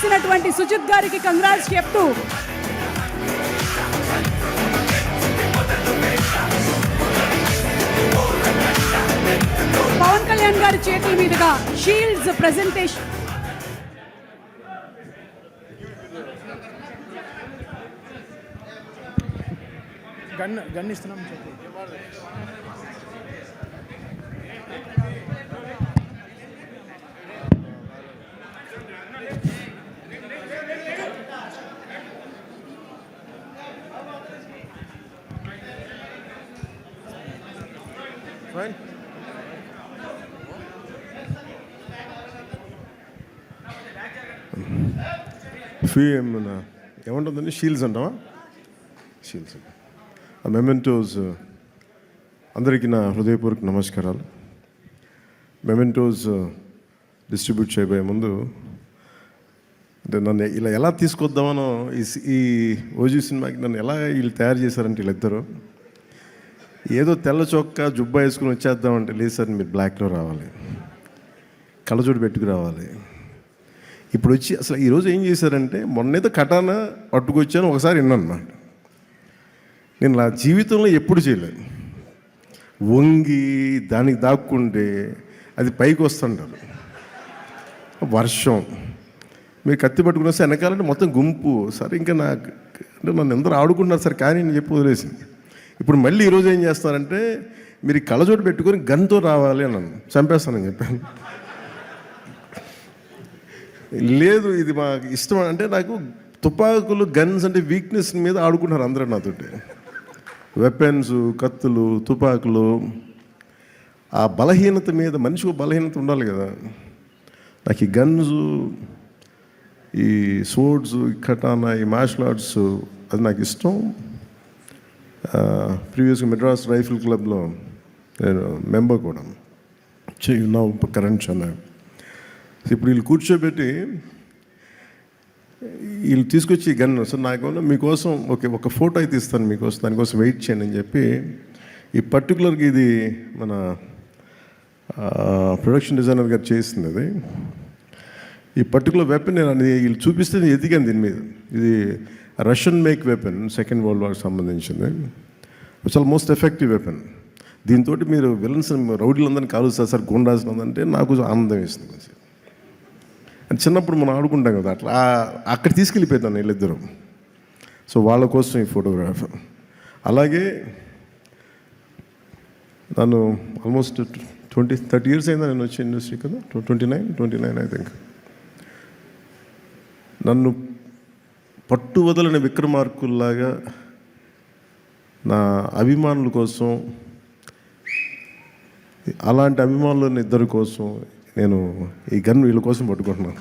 చేసినటువంటి సుజిత్ గారికి కంగ్రాట్స్ చెప్తూ పవన్ కళ్యాణ్ గారి చేతుల మీదుగా షీల్డ్స్ ప్రజెంటేషన్ గన్ గన్ ఇస్తున్నాం Fine. ఫీ ఏమన్నా ఏమంటుందండి షీల్డ్స్ అంటావా? షీల్డ్స్ ఆ మెమెంటోస్ uh, అందరికీ నా హృదయపూర్వక నమస్కారాలు. మెమెంటోస్ డిస్ట్రిబ్యూట్ uh, చేయబోయే ముందు అంటే నన్ను ఇలా ఎలా తీసుకొద్దామనో ఈ ఈ ఓజీ సినిమాకి నన్ను ఎలా వీళ్ళు తయారు చేశారంటే వీళ్ళిద్దరూ ఏదో తెల్ల చొక్కా జుబ్బా వేసుకుని వచ్చేద్దామంటే లేదు సార్ మీరు బ్లాక్లో రావాలి. కళ్ళజోడు పెట్టుకు రావాలి. ఇప్పుడు వచ్చి అసలు ఈరోజు ఏం చేశారంటే మొన్నేదో కటాన పట్టుకొచ్చాను ఒకసారి విన్నాను అన్నమాట. నేను నా జీవితంలో ఎప్పుడు చేయలేదు. వంగి దానికి దాక్కుంటే అది పైకి వస్తుంటారు. వర్షం. మీరు కత్తి పట్టుకున్న వస్తే వెనకాలంటే మొత్తం గుంపు. సరే ఇంకా నాకు అంటే నన్ను అందరూ ఆడుకుంటున్నారు సార్ కానీ నేను చెప్పి వదిలేసింది. ఇప్పుడు మళ్ళీ ఈరోజు ఏం చేస్తారంటే మీరు కళ్ళజోడు పెట్టుకొని గన్తో రావాలి అని నన్ను చంపేస్తానని చెప్పాను. లేదు ఇది మాకు ఇష్టం అంటే నాకు తుపాకులు గన్స్ అంటే వీక్నెస్ మీద ఆడుకుంటున్నారు అందరూ నాతోటి. వెపన్స్ కత్తులు తుపాకులు. ఆ బలహీనత మీద మనిషికి బలహీనత ఉండాలి కదా. నాకు ఈ గన్స్ ఈ సోడ్స్ ఈ కటానా ఈ మార్షల్ ఆర్ట్స్ అది నాకు ఇష్టం. ప్రీవియస్గా మెడ్రాస్ రైఫిల్ క్లబ్లో నేను మెంబర్ కూడా. నా కరెంట్ చెన్నై. ఇప్పుడు వీళ్ళు కూర్చోబెట్టి వీళ్ళు తీసుకొచ్చి గన్ సార్ నాకేమన్నా మీకోసం ఓకే ఒక ఫోటో అయితే ఇస్తాను మీకోసం దానికోసం వెయిట్ చేయండి అని చెప్పి ఈ పర్టికులర్గా ఇది మన ప్రొడక్షన్ డిజైనర్ గారు చేసింది. అది ఈ పర్టికులర్ వెపన్ నేను అది వీళ్ళు చూపిస్తే ఎదిగాను దీని మీద. ఇది Russian make weapon second world వార్కి సంబంధించింది. చాలా మోస్ట్ ఎఫెక్టివ్ వెపన్ దీంతో మీరు విలన్స్ రౌడీలందరినీ కాలుస్తారు సార్. గుండాల్సినందంటే నాకు ఆనందం వేసింది కొంచెం. చిన్నప్పుడు మనం ఆడుకుంటాం కదా అట్లా అక్కడ తీసుకెళ్ళిపోతాను వీళ్ళిద్దరూ. సో వాళ్ళ కోసం ఈ ఫోటోగ్రాఫ్ అలాగే నన్ను ఆల్మోస్ట్ ట్వంటీ థర్టీ ఇయర్స్ అయిందా నేను వచ్చే ఇండస్ట్రీ కదా? Twenty nine twenty nine I think నన్ను పట్టు వదలని విక్రమార్కుల్లాగా నా అభిమానుల కోసం అలాంటి అభిమానులు ఇద్దరి కోసం నేను ఈ గన్ వీళ్ళ కోసం పట్టుకుంటున్నాను.